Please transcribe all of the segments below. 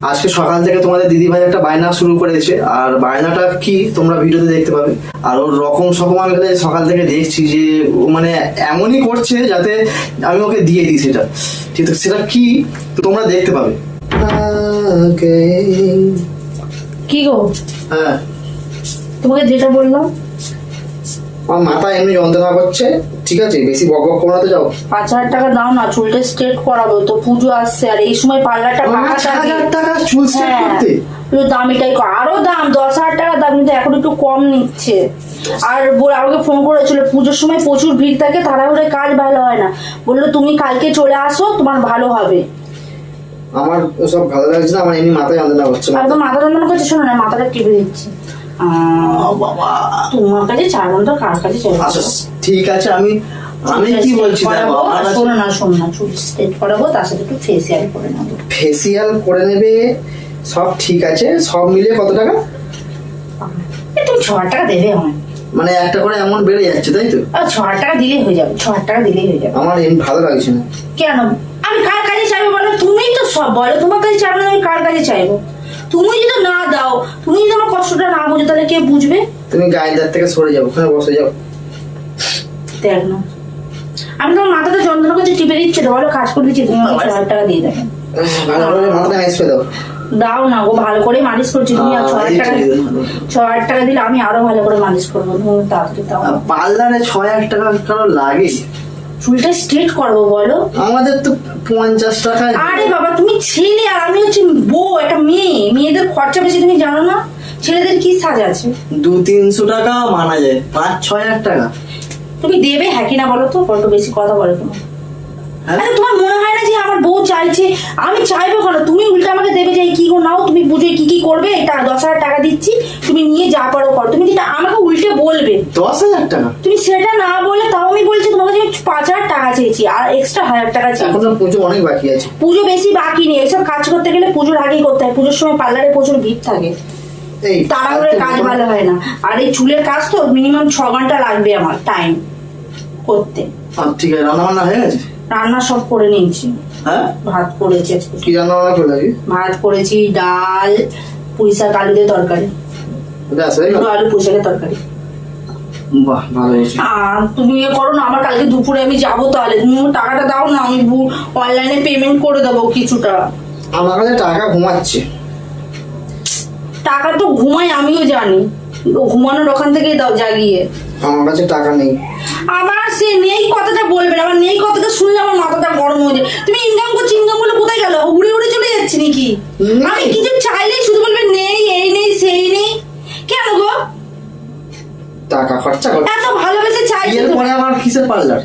আজকে সকাল থেকে তোমাদের দিদি ভাই একটা বায়না শুরু করেছে আর বায়নাটা কি তোমরা ভিডিওতে দেখতে পাবে। আর ওর রকম সকম আমি সকাল থেকে দেখছি যে ও মানে এমনই করছে যাতে আমি ওকে দিয়ে দিই সেটা। ঠিক আছে সেটা কি তোমরা দেখতে পাবে। কি গো? হ্যাঁ। তোমাকে যেটা বললাম। আমার মাথা এমনি যন্ত্রণা করছে। ঠিক আছে বেশি বক বক করো না তো যাও। পাঁচ হাজার টাকা দাও না চুলটা স্ট্রেট করাবো তো পুজো আসছে আর এই সময় পার্লারটা ফাঁকা থাকে হাজার টাকা চুল straight হ্যাঁ করতে? একটু দামিটাই আরও দাম দশ হাজার টাকা দাম কিন্তু এখন একটু কম নিচ্ছে। আর বলে আমাকে ফোন করেছিল পুজোর সময় প্রচুর ভিড় থাকে তাড়াহুড়ে কাজ ভালো হয় না। বলল তুমি কালকে চলে আসো তোমার ভালো হবে। আমার সব ভালো লাগছে না আমার এমনি মাথায় যন্ত্রণা করছে। আর তো মাথা যন্ত্রণা করছে শোনো না মাথাটা টিপে দিচ্ছি। তোমার কাছে চাইব তো কার কাছে চাইব আচ্ছা ঠিক আছে আমি আমি কি বলছি দেখো শোনো না শোনো না চুল স্ট্রেট করাবো তার সাথে একটু ফেসিয়াল করে নেব ফেসিয়াল করে নেবে সব ঠিক আছে সব মিলিয়ে কত টাকা? এ, তুমি ছ হাজার টাকা দেবে আমায়। মানে একটা করে এমন বেড়ে যাচ্ছে তাই তো? আর ছ হাজার টাকা দিলেই হয়ে যাবে ছ হাজার টাকা দিলেই হয়ে যাবে। আমার এমনি ভালো লাগছে না। কেন? আমি কার কাছে চাইব বলো? তুমিই তো সব বলো তোমার কাছে চাইব না আমি কার কাছে চাইব? তুমি যদি না দাও তুমি যদি আমার কষ্টটা না বুঝো তাহলে কে বুঝবে? তুমি গায়েদার থেকে সরে যাও ওখানে বসে যাও। দেখ না। আমি তোমার মাথাটা যন্ত্রণা করছি টিপে দিচ্ছে বলো কাজ করে দিচ্ছি তুমি ছ হাজার টাকা দিয়ে দেবে দাও। দাও না গো ভালো করে মালিশ করছি তুমি আর ছ হাজার টাকা ছ হাজার টাকা দিলে আমি আরও ভালো করে মালিশ করব। তুমি তাড়াতাড়ি দাও পার্লারে ছয় হাজার টাকা লাগে? চুলটা স্ট্রেট করব বলো? আমাদের তো পঞ্চাশ টাকা। আরে বাবা তুমি ছেলে আর আমি হচ্ছে বউ একটা মেয়ে। মেয়েদের খরচা বেশি তুমি জানো না? ছেলেদের কি সাজ আছে? দু তিনশো টাকা মানা যায় পাঁচ ছয় হাজার টাকা। তুমি দেবে হ্যাঁ কি না বলো তো? বড্ড বেশি কথা বলে তোমার হ্যাঁ? আরে তোমার মনে হয় না যে আমার বউ চাইছে? আমি চাইব কেন? তুমি উল্টা আমাকে দেবে যে কি গো নাও? তুমি পুজোয় কি কি করবে? এটা দশ হাজার টাকা দিচ্ছি। তুমি নিয়ে যা পারো করো। তুমি যেটা আমাকে বলবে? দশ হাজার টাকা? তুমি সেটা না বলে তাও আমি বলছি তোমার কাছে পাঁচ হাজার টাকা চেয়েছি আর এক্সট্রা হাজার টাকা চেয়েছি। এখন পুজো অনেক বাকি আছে। পুজো বেশি বাকি নেই এসব কাজ করতে গেলে পুজোর আগেই করতে হয়। পুজোর সময় পার্লারে প্রচুর ভিড় থাকে। তাড়াহুড়োর কাজ ভালো হয় না। আর এই চুলের কাজ তো মিনিমাম ছ ঘণ্টা লাগবে আমার টাইম করতে। ঠিক আছে রান্না বান্না হয়ে গেছে? রান্না সব করে নিয়েছি। হ্যাঁ? ভাত করেছি কি রান্না বান্না করে ভাত করেছি ডাল পুঁই শাক আলু দিয়ে তরকারি আলু পুঁই শাকের তরকারি। বাহ ভালো হয়েছে। আর তুমি ইয়ে করো না আমার কালকে দুপুরে আমি যাব তাহলে। তুমি টাকাটা দাও না আমি অনলাইনে পেমেন্ট করে দেবো কিছুটা। আমার কাছে টাকা ঘুমাচ্ছে। টাকা তো ঘুমাই আমিও জানি। ঘুমানোর ওখান থেকেই দাও জাগিয়ে। আমার কাছে টাকা নেই। আমার সে নেই কথাটা বলবে না। আমার নেই কথাটা শুনলে আমার মাথাটা গরম হয়ে যায়। তুমি ইনকাম করছ ইনকাম করলে কোথায় গেল? উড়ে উড়ে চলে যাচ্ছে নাকি। আমি কিছু চাইলেই শুধু বলবে নেই এই নেই সেই নেই কেন গো টাকা খরচা কর। এত ভালোবেসে চাইছি বিয়ের আমার কিসের পার্লার?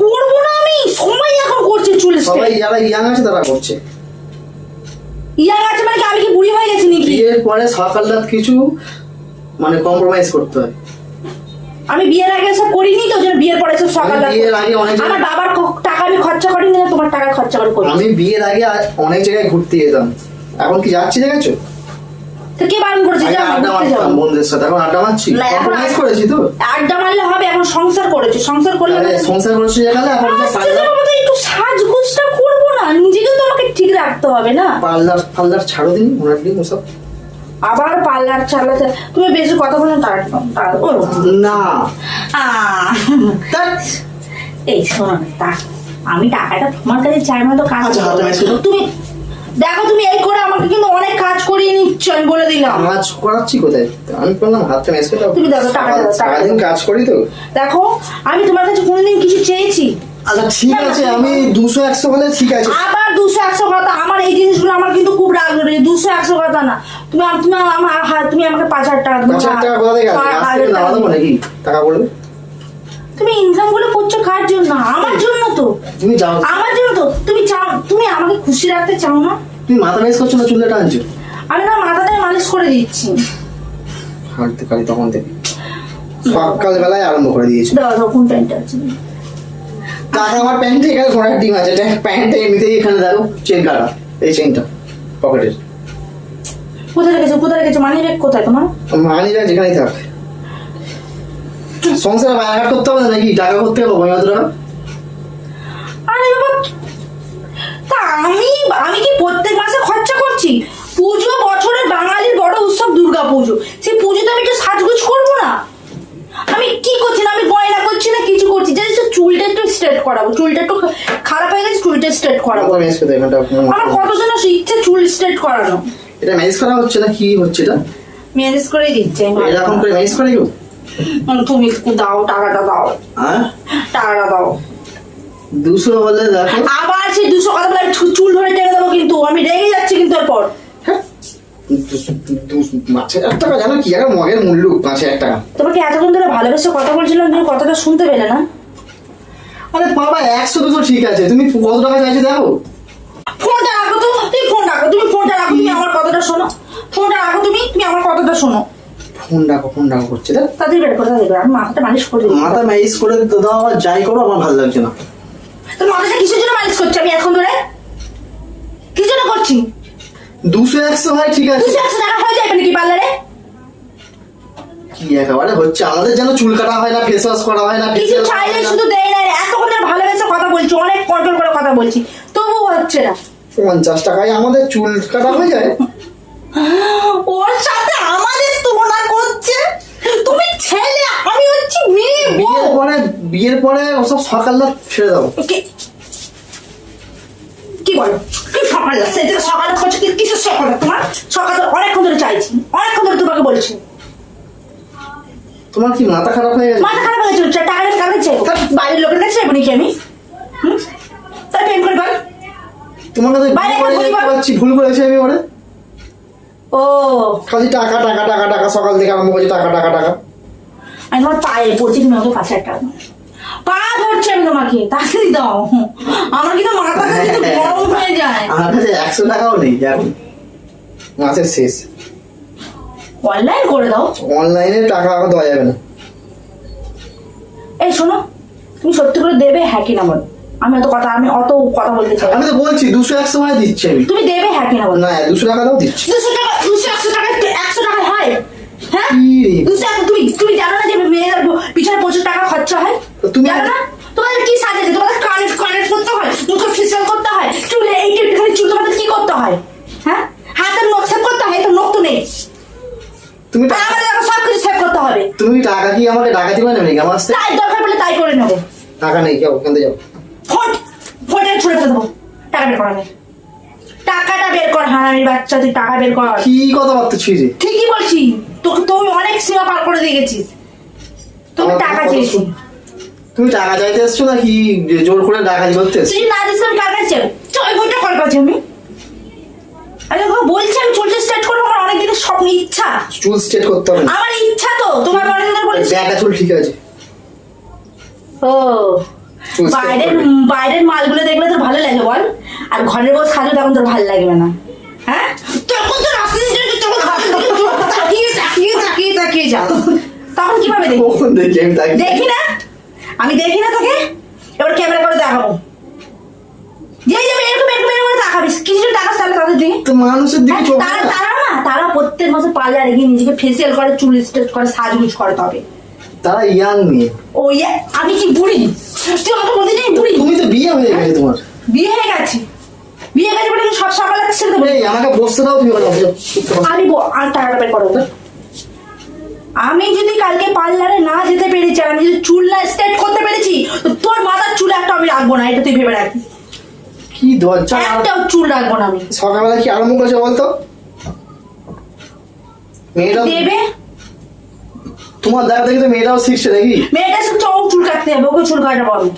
করব না আমি সময় এখন করছে চুল সবাই যারা ইয়াং আছে তারা করছে। ইয়াং আছে মানে আমি কি বুড়ি হয়ে গেছি নাকি? বিয়ের পরে সকাল রাত কিছু মানে কম্প্রোমাইজ করতে হয়। আমি বিয়ের আগে সব করিনি তো জন্য বিয়ের পরে সব সকাল বিয়ের আগে অনেক আমার বাবার টাকা আমি খরচা করিনি না তোমার টাকা খরচা করে। করি আমি বিয়ের আগে অনেক জায়গায় ঘুরতে যেতাম। এখন কি যাচ্ছি দেখেছ? তো কে বারণ করেছে? আড্ডা ঘুরতে যাও। বন্ধুদের সাথে। এখন আড্ডা মারছি? কম্প্রোমাইজ করেছি তো? আড্ডা মারলে হবে এখন সংসার করেছে। সংসার করলে আরে সংসার করেছি এখন যে তো একটু সাজগোজটা করব না? নিজেকে তো আমাকে ঠিক রাখতে হবে না? পার্লার পার্লার ছাড়ো দিন ওনার দিন ওসব আবার পার্লার চালাতে তুমি বেশি কথা বলে তার না। এই শোনো তা আমি টাকাটা তোমার কাছে চাই না তো কাজ আচ্ছা, তুমি দেখো তুমি এই করে আমাকে কিন্তু অনেক কাজ করিয়ে নিচ্ছ আমি বলে দিলাম। কাজ করাচ্ছি কোথায়? আমি বললাম হাতটা করে দাও। তুমি দাও, টাকা দাও, সারাদিন কাজ করি তো। দেখো আমি তোমার কাছে কোনোদিন কিছু চেয়েছি। আচ্ছা ঠিক আছে আমি দুশো একশো হলে ঠিক আছে। আবার দুশো একশো কথা আমার এই জিনিসগুলো আমার কিন্তু খুব রাগ ধরে। দুশো একশো কথা না। তুমি তুমি আমার তুমি আমাকে পাঁচ হাজার টাকা পাঁচ হাজার টাকা কোথা থেকে টাকা বলবে তুমি ইনকামগুলো করছ কার জন্য? আমার জন্য তো। তুমি যাও। আমার জন্য তো। তুমি চাও তুমি আমাকে খুশি রাখতে চাও না? তুমি মাথা মেস করছ না চুলে টানছো? আমি না মাথাটাই মালিশ করে দিচ্ছি। হাঁটতে পারি তখন থেকে। সকাল বেলায় আরম্ভ করে দিয়েছ। দাও কোন প্যান্টটা আছে? টাকা আমার প্যান্টে এখানে ঘোড়ার ডিম আছে। প্যান্টে এমনিতেই এখানে দেখো চেন কাটা। এই চেনটা পকেটের কোথায় রেখেছো? কোথায় রেখেছো? মানি ব্যাগ কোথায় তোমার? মানিরা যেখানেই থাক। সংসারে বায়াঘাট করতে হবে নাকি? টাকা করতে গেল বইমাত্র আরে বাবা তা আমি আমি কি প্রত্যেক মাসে খরচা করছি? পুজো বছরের বাঙালির বড় উৎসব দুর্গা পুজো। সেই পুজোতে আমি একটু সাজগুজ করব না? আমি কি করছি না? আমি গয়না করছি না? কিছু করছি? জাস্ট চুলটা একটু স্ট্রেট করাবো। চুলটা একটু খারাপ হয়ে গেছে চুলটা স্ট্রেট করাবো। আমার কতজনের ইচ্ছে চুল স্ট্রেট করানো। এটা ম্যানেজ করা হচ্ছে না? কি হচ্ছে এটা? ম্যানেজ করেই দিচ্ছে এরকম করে ম্যানেজ করে দিও তুমি একটু দাও টাকাটা দাও। হ্যাঁ? টাকাটা দাও। দুশো বলে দেখো। আবার সেই দুশো কথা বলে চুল ধরে টেনে দেবো কিন্তু আমি রেগে যাচ্ছি কিন্তু এরপর। হ্যাঁ? পাঁচ হাজার টাকা জানো কি? একটা মগের মূল্য পাঁচ হাজার টাকা। তোমাকে এতক্ষণ ধরে ভালোবেসে কথা বলছিলাম তুমি কথাটা শুনতে পেলে না। আরে বাবা একশো দুশো ঠিক আছে। তুমি কত টাকা চাইছো দেখো? ফোনটা রাখো তো। তুমি ফোন রাখো। তুমি ফোনটা রাখো তুমি আমার কথাটা শোনো। ফোনটা রাখো তুমি তুমি আমার কথাটা শোনো। ফোন ডাকো ফোন ডাকো করছে তাদের বের করে তাদের আমি মাথাটা মালিশ করে মাথা ম্যানেজ করে দিতে দাও আবার যাই করো আমার ভালো লাগছে না। তো মাথাটা কিসের জন্য মালিশ করছি? আমি এখন ধরে? কি জন্য করছি? দুশো একশো হয় ঠিক আছে। দুশো একশো টাকা হয়ে যাবে নাকি পার্লারে? কি একেবারে হচ্ছে আমাদের যেন চুল কাটা হয় না ফেস ওয়াশ করা হয় না কিছু চাইলে শুধু দেয় না রে। এতক্ষণ ধরে ভালোবেসে কথা বলছি অনেক কন্ট্রোল করে কথা বলছি তবুও হচ্ছে না। পঞ্চাশ টাকায় আমাদের চুল কাটা হয়ে যায়? ওর সাথে আমাদের তুলনা করছে? তুমি ছেলে আমি হচ্ছি মেয়ে বিয়ের পরে বিয়ের পরে ওসব সকালটা ছেড়ে দাও। কি- বলো? কি সকাল থেকে সকালে করছ কি? কিসের সকাল তোমার? সকাল অনেকক্ষণ ধরে চাইছি। অনেকক্ষণ ধরে তোমাকে বলছি। তোমার কি মাথা খারাপ হয়ে গেছে? মাথা খারাপ হয়ে গেছে টাকা কাছে চাইব বাড়ির লোকের কাছে চাইব নাকি আমি? তাই প্রেম করে বল। তোমাকে তো বাইরে পাচ্ছি ভুল করেছি আমি ওরে। ও। খালি টাকা টাকা টাকা টাকা সকাল থেকে আরম্ভ করছি টাকা টাকা টাকা। আমি তোমার পায়ে পড়ছি তুমি আমাকে পাঁচ হাজার টাকা পা ধরছি আমি তোমাকে তাড়াতাড়ি দাও। আমার কিন্তু মাথা কিন্তু গরম হয়ে যায়। আমার কাছে একশো টাকাও নেই এখন মাসের শেষ। অনলাইন করে দাও। অনলাইনে টাকা দেওয়া যাবে না। এই শোনো তুমি সত্যি করে দেবে হ্যাঁ কিনা বলো। আমি অত কথা আমি অত কথা বলতে চাই আমি তো বলছি দুশো একশো দিচ্ছি আমি। তুমি দেবে হ্যাঁ কিনা বলো? না দুশো টাকা দাও দিচ্ছি। দুশো টাকা দুশো একশো টাকা একশো টাকা হয়? হ্যাঁ? দুশো তুমি তুমি জানো না যে মেয়েদের পিছনে প্রচুর টাকা খরচা হয়? তুমি- জানো না? তোমাদের কি তোমাদের কানেক্ট কানেক্ট করতে হয়? মুখে ফেসিয়াল করতে হয়? চুলে এই একটুখানি চুল তোমাদের কি করতে হয়? হ্যাঁ? হাতের নখ সেভ করতে হয়? তো নখ তো নেই। তুমি টাকা আমাদের সব কিছু সেভ করতে হবে। তুমি টাকা কি আমাকে ডাকাতি মানে নাকি? আমার তাই দরকার পড়লে তাই করে নেব। টাকা নেই যাও থেকে যাও। ফোনটা ছুড়ে ফেলে দেবো টাকা বের করা নেই টাকাটা বের কর হারামির বাচ্চা তুই টাকা বের কর। কি কথাবার্তা ছিঁড়ে ঠিকই বলছি। তোকে তুই অনেক সীমা পার করে দিয়ে গেছিস। তুমি টাকা চেয়েছি তুমি টাকা চাইতে এসছো নাকি জোর করে ডাকাতি করতে এসছো? তুই না দিস আমি টাকা চাই। চল বইটা কর কাছে আমি? আরে ওকে বলছি আমি চলছে স্টার্ট করব আমার অনেক দিনের স্বপ্ন ইচ্ছা। চুল স্ট্রেট করতে হবে আমার ইচ্ছা তো তোমার অনেক দিনের বলেছি। ব্যাটা চুল ঠিক আছে। ও। চুল বাইরের বাইরের মালগুলো দেখলে তোর ভালো লাগে বল। আর ঘরের বউ সাজো তখন তোর ভালো লাগবে না। হ্যাঁ? তখন তো তখন তাকিয়ে তাকিয়ে তাকিয়ে তাকিয়ে যাও তখন কীভাবে দেখি দেখি না? আমি দেখি না তোকে? এবার ক্যামেরা করে দেখাবো। যে যাবে এরকম এরকম এরকম তাকাবিস কিছু টাকা তাহলে তাদের দিকে তো মানুষের দিকে হ্যাঁ, তারা তারা না তারা প্রত্যেক মাসে পার্লারে গিয়ে নিজেকে ফেসিয়াল করে চুল স্ট্রেট করে সাজগুজ করে তবে। তারা ইয়াং মেয়ে। ও ইয়ে, আমি কি বুড়ি? তুই আমাকে বুড়ি। তুমি তো বিয়ে হয়ে গেছে তোমার। বিয়ে হয়ে গেছে। বিয়ে গেছে বলে সব সকালে দেবো। এই আমাকে বসতে দাও তুমি ওখানে। আমি আর বের করো আমি যদি কালকে পার্লারে না যেতে পেরেছি আর আমি যদি চুল না স্ট্রেট করতে পেরেছি তো তোর মাথার চুল একটা আমি রাখব না এটা তুই ভেবে রাখিস কি দরজা একটাও চুল রাখব না আমি। সকালবেলা কি আরম্ভ করেছে বলতো? মেয়েটা দেবে? তোমার দেখা দেখি তো মেয়েটাও শিখছে নাকি? মেয়েটা শুধু চোখ চুল কাটতে হবে ওকে চুল কাটাবো আমি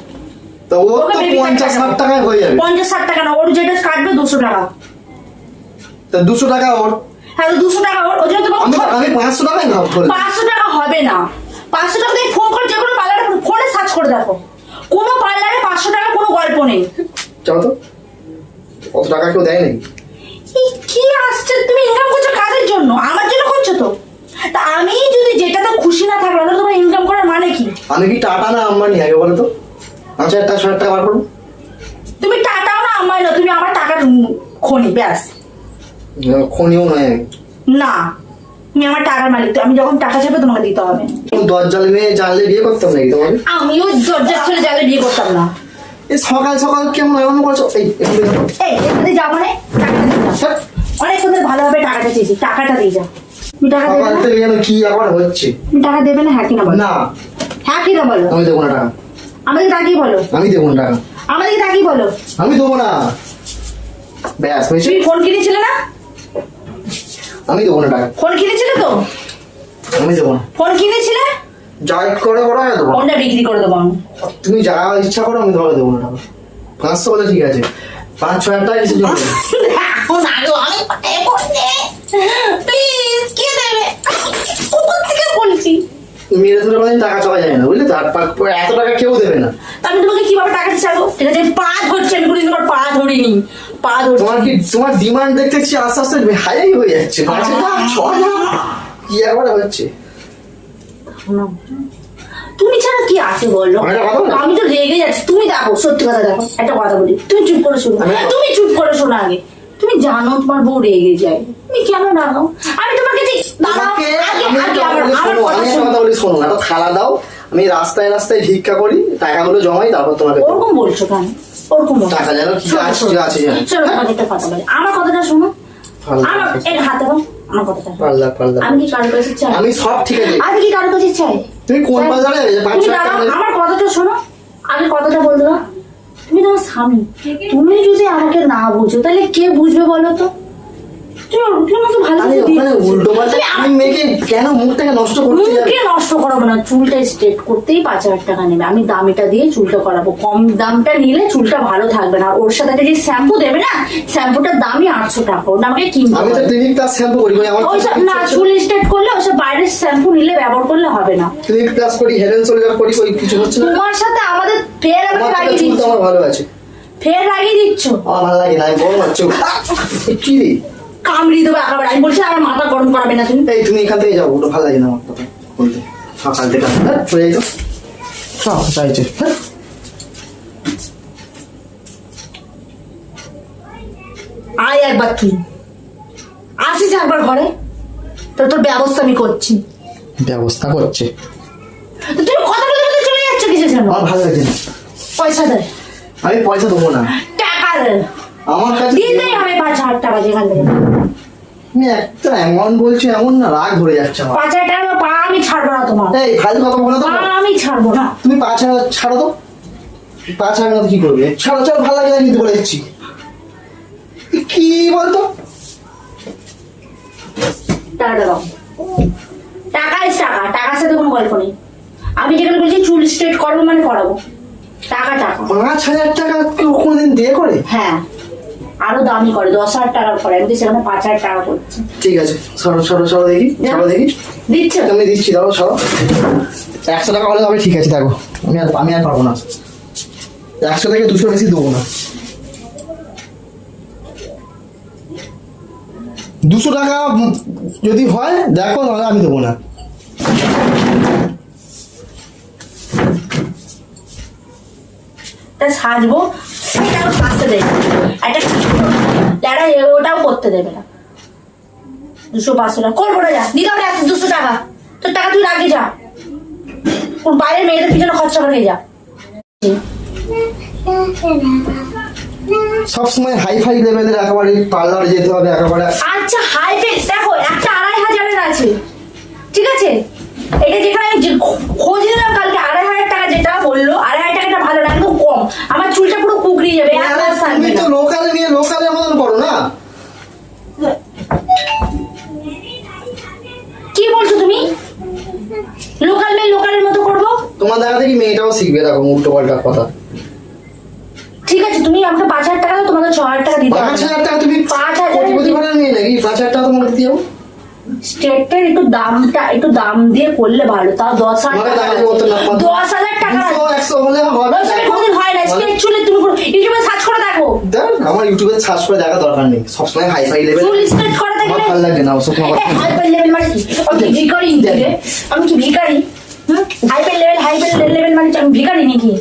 তো ও তো পঞ্চাশ ষাট টাকায় হয়ে যাবে। পঞ্চাশ ষাট টাকা না ওর যেটা কাটবে দুশো টাকা। তা দুশো টাকা ওর? হ্যাঁ দুশো টাকা ওর ওই জন্য আমি আমি পাঁচশো টাকায় করে পাঁচশো টাকা হবে না। পাঁচশো টাকা দিয়ে ফোন করে যে কোনো পার্লারে ফোনে সার্চ করে দেখো। কোনো পার্লারে পাঁচশো টাকা কোনো গল্প নেই। যাও তো। কত টাকা কেউ দেয় নাকি কি আসছে? তুমি ইনকাম করছ কাদের জন্য? আমার জন্য করছ তো? তা আমি যদি যেটাতে খুশি না থাকলাম তাহলে তোমার ইনকাম করার মানে কি? আমি কি টাটা না আম্বানি আগে বলো তো। পাঁচ হাজার টাকা টাকা বার করব তুমি টাকাও না আমার না তুমি আমার টাকার খনি ব্যাস। খনিও নয়। না তুমি আমার টাকার মালিক আমি যখন টাকা চাইবে তোমাকে দিতে হবে। দশ জালে মেয়ে জানলে বিয়ে করতাম নাকি তোমাকে? আমিও দরজার ছেলে জালে বিয়ে করতাম না। এই সকাল সকাল কেমন এমন করছ এই এখানে এই এখানে যাব মানে টাকাটা যা। হ্যাঁ, অনেক তোদের ভালোভাবে টাকাটা চেয়েছি টাকাটা দিয়ে যা। তুমি টাকা দেবে সকাল থেকে যেন কি আবার হচ্ছে? তুমি টাকা দেবে না হ্যাঁ কিনা বলো। না। হ্যাঁ কিনা বলো। আমি দেবো না টাকা। আমাদেরকে তাকিয়ে বলো। আমি দেবো না টাকা। আমাদেরকে তাকিয়ে বলো। আমি দেবো না। ব্যাস হয়েছে। তুমি ফোন কিনেছিলে না? আমি দেবো না টাকা। ফোন কিনেছিলে তো? আমি দেবো না। ফোন কিনেছিলে? যা করে ওরা দেবো ফোনটা বিক্রি করে দেবো আমি। তুমি যা ইচ্ছা করো আমি তোমাকে দেবো না টাকা। পাঁচশো বলে ঠিক আছে। পাঁচ ছ হাজার টাকা কিছু এখন আগে আমি পাঠাই করতে প্লিজ কে দেবে? কোথা থেকে বলছি? মেরে ধরে টাকা চলা যায় না বুঝলে তো? এত টাকা কেউ দেবে না। আমি তোমাকে কীভাবে টাকা চাইব? ঠিক আছে পা ধরছি আমি কোনোদিন তোমার পা ধরিনি। পা ধরছি। তোমার কি তোমার ডিমান্ড দেখতে আস্তে আস্তে হাই হয়ে যাচ্ছে। পাঁচ হাজার ছ হাজার? কি একবারে হচ্ছে? তুমি ছাড়া কি আছে বলো? আমি তো রেগে যাচ্ছি। তুমি দেখো সত্যি কথা দেখো একটা কথা বলি। তুমি চুপ করে শোনো। তুমি চুপ করে শোনো আগে। তুমি জানো তোমার বউ রেগে যায়। আমি তোমাকে ঠিক দাঁড়াও আগে আগে আমার আমার কথা শোনো। বলি শোনো একটা থালা দাও আমি রাস্তায় রাস্তায় ভিক্ষা করি টাকাগুলো জমাই তারপর তোমাকে ওরকম বলছো কেন? ওরকম টাকা যেন কি আছে, আছে শোনো একটা কথা বলি। আমার কথাটা শোনো। আমার এর হাতে দাও আমার কথাটা। পাল্লা পাল্লা আমি কি কারোর কাছে চাই? আমি সব ঠিক আছে। আমি কি কারোর কাছে চাই? তুমি কোন বাজারে পাঁচ টাকা আমার কথাটা শোনো। আমি কথাটা তুমি তোমার স্বামী। তুমি যদি আমাকে না বুঝো তাহলে কে বুঝবে বলো তো? আমি দামিটা দিয়ে চুলটা করাবো। কম দামটা নিলে চুলটা ভালো থাকবে না। ওর সাথে যে শ্যাম্পু দেবে না শ্যাম্পুটার দামই আটশো টাকা। ওটা আমাকে কিনতে মানে না চুল স্ট্রেট করলে ওসব বাইরের শ্যাম্পু নিলে ব্যবহার করলে হবে না। তোমার সাথে আমাদের ফের আমি লাগিয়ে দিচ্ছ। ভালো আছে। ফের লাগিয়ে দিচ্ছ? আমার ভালো লাগে না আমি বড় মারছো কি কামড়ি দেবো একেবারে। আমি বলছি আমার মাথা গরম করাবে না তুমি। এই তুমি এখান থেকে যাও ওটা ভালো লাগে না আমার কথা। বলতে সকাল থেকে। হ্যাঁ চলে যাই তো সব চাইছে। হ্যাঁ। আয় একবার তুই। আসিস একবার ঘরে? তো তোর ব্যবস্থা আমি করছি। ব্যবস্থা করছে। তো তুমি কথা বলতে বলতে চলে যাচ্ছ কিসের জন্য? আমার ভালো লাগে না। পয়সা দে। আমি পয়সা দেবো না। টাকা দে। আমার কাছে দিতেই হবে পাঁচ হাজার টাকা যেখান থেকে। তুমি একটা অ্যামাউন্ট বলছো এমন না রাগ ধরে যাচ্ছে আমার। পাঁচ হাজার টাকা পা আমি ছাড়বো না তোমার। এই ফাইল কথা বলে তো। পা আমি ছাড়বো না। তুমি পাঁচ হাজার ছাড়ো তো। পাঁচ হাজার মতো কি করবে? ছাড়ো ছাড়ো ভালো লাগে কিন্তু বলে দিচ্ছি। কি বলতো? টাকাটা দাও। টাকা ইস টাকা টাকার সাথে কোনো গল্প নেই। আমি যেখানে বলছি চুল স্ট্রেট করব মানে করাবো। টাকা টাকা। পাঁচ হাজার টাকা কোনোদিন দিয়ে করে? হ্যাঁ। আরও দামি করে দশ হাজার টাকার করে। আমি তো সেখানে পাঁচ হাজার টাকা করছি। ঠিক আছে সরো সরো সরো দেখি সরো দেখি। দিচ্ছে? আমি দিচ্ছি দাও সরো। একশো টাকা হলে হবে ঠিক আছে দেখো। আমি আর আমি আর পারব না। একশো থেকে দুশো বেশি দেবো না। দুশো টাকা যদি হয় দেখো নাহলে আমি দেবো না। তা সাজবো সেটাও সাজতে দেবে একটা ল্যাডা ওটাও করতে দেবে না। দুশো পাঁচশো টাকা। করব না যা। দিতে হবে দুশো টাকা। তোর টাকা তুই রাখি যা। ওর বাইরের মেয়েদের পিছনে খরচা করে যা। সব হাই ফাই লেভেলের একেবারে পার্লারে যেতে হবে একেবারে আচ্ছা হাই দেখো একটা আড়াই হাজারের আছে। ঠিক আছে? এটা যেখানে খোঁজ নিলাম কালকে আড়াই হাজার টাকা যেটা বলল আড়াই হাজার টাকাটা ভালো না একদম কম আমার চুলটা পুরো কুকড়িয়ে যাবে এক মাস থাকবে তুমি না। তো লোকালে নিয়ে লোকালের মতন করো না কি বলছো তুমি লোকাল মেয়ে লোকালের মতো করব তোমার দেখা দেখি দেখো উল্টো পাল্টা কথা। ঠিক আছে তুমি আমাকে পাঁচ হাজার টাকা দাও তোমাকে ছ হাজার টাকা দিতে পাঁচ হাজার টাকা তুমি পাঁচ হাজার কোটিপতি ঘরের মেয়ে নাকি পাঁচ হাজার টাকা তোমাকে দিতে স্টেটের একটু দামটা একটু দাম দিয়ে করলে ভালো তাও দশ হাজার টাকা দশ হাজার টাকা। একশো হলে হবে। দশ হাজার কোনোদিন হয় না স্টেট চুলে তুমি ইউটিউবে সার্চ করে দেখো। দেখ আমার ইউটিউবে সার্চ করে দেখা দরকার নেই। সবসময় হাই ফাই লেভেল চুল স্ট্রেট করা আমার ভালো লাগে না ওসব কথা হাইপার লেভেল মানে কি? আমি কি ভিখারি আমি কি ভিখারি? হাইপার লেভেল হাইপার লেভেল মানে আমি ভিখারি নাকি?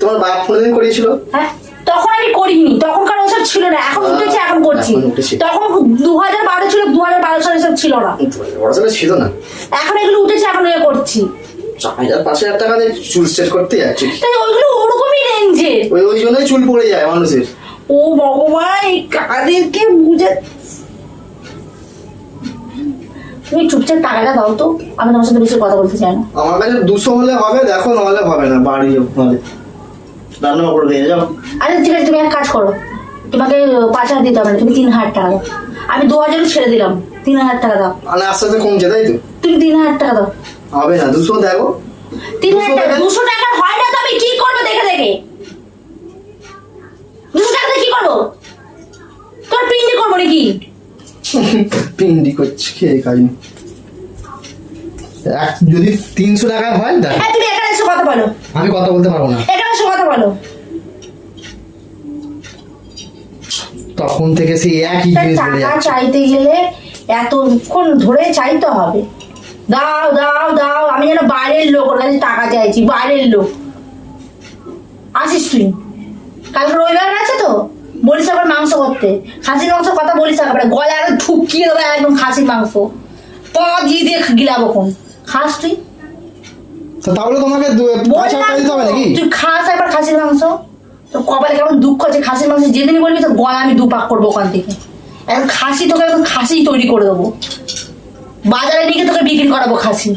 তোমার বাপ কোনোদিন করিয়েছিল? হ্যাঁ? তখন আমি করিনি তখনকার ওসব ছিল না এখন উঠেছে এখন করছি। তখন দু হাজার বারো ছিল দু হাজার বারো সালে এসব ছিল না। ছিল না। এখন এগুলো উঠেছে এখন এ করছি। চার হাজার পাঁচ হাজার টাকা দিয়ে চুল স্ট্রেট করতে যাচ্ছে। তাই ওইগুলো ওরকমই রেঞ্জের ওই ওই জন্যই চুল পড়ে যায় মানুষের। ও ভগবান এই কাদেরকে বুঝে তুমি চুপচাপ টাকাটা দাও তো। আমি তোমার সাথে বেশি কথা বলতে চাই না। আমার কাছে দুশো হলে হবে দেখো নাহলে হবে না বাড়ি যাও নাহলে। রান্না করে দিয়ে যাও। আচ্ছা ঠিক আছে তুমি এক কাজ করো। তোমাকে পাঁচ হাজার দিতে হবে না তুমি তিন হাজার টাকা দাও। আমি দু হাজারও ছেড়ে দিলাম তিন হাজার টাকা দাও। মানে আস্তে আস্তে কমছে তাই তো। তুমি তিন হাজার টাকা দাও। হবে না দুশো দেখো। তিন হাজার টাকা টাকা? দুশো টাকা হয় না তো আমি কি করব দেখে দেখে? দুশো টাকা দিয়ে কি করব? তোর পিন্ডি করব নাকি? পিন্ডি করছে খেয়ে এক- যদি তিনশো টাকায় হয় দেখ। হ্যাঁ তুমি এখানে এসে কথা বলো। আমি কথা বলতে পারব না। এখানে এসে কথা বলো। তখন থেকে সেই একই জিনিস বলে টাকা চাইতে গেলে এতক্ষণ ধরে চাইতে হবে। দাও দাও দাও আমি যেন বাইরের লোক ওর কাছে টাকা চাইছি বাইরের লোক। আসিস তুই। কালকে রবিবার আছে তো? বলিস আবার মাংস করতে। খাসির মাংস কথা বলিস আবার গলায় আরও ঠুকিয়ে দেবো একদম খাসির মাংস। প দিয়ে দিয়ে গিলাবো কোন খাস তুই? তাহলে তোমাকে নাকি? তুই খাস একবার খাসির মাংস। তোর কপালে কেমন দুঃখ আছে খাসির মাংস যেদিনই বলবি তোর গলা আমি দু পাক করব ওখান থেকে। এখন খাসি তোকে এখন খাসি তৈরি করে দেবো। বাজারে নিয়ে গিয়ে তোকে বিক্রি করাবো খাসি।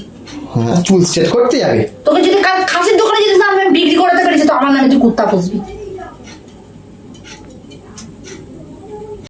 হ্যাঁ চুল সেট করতে যাবে তোকে যদি খাসির দোকানে যদি না আমি বিক্রি করাতে পেরেছি তো আমার নামে তুই কুত্তা পুষবি।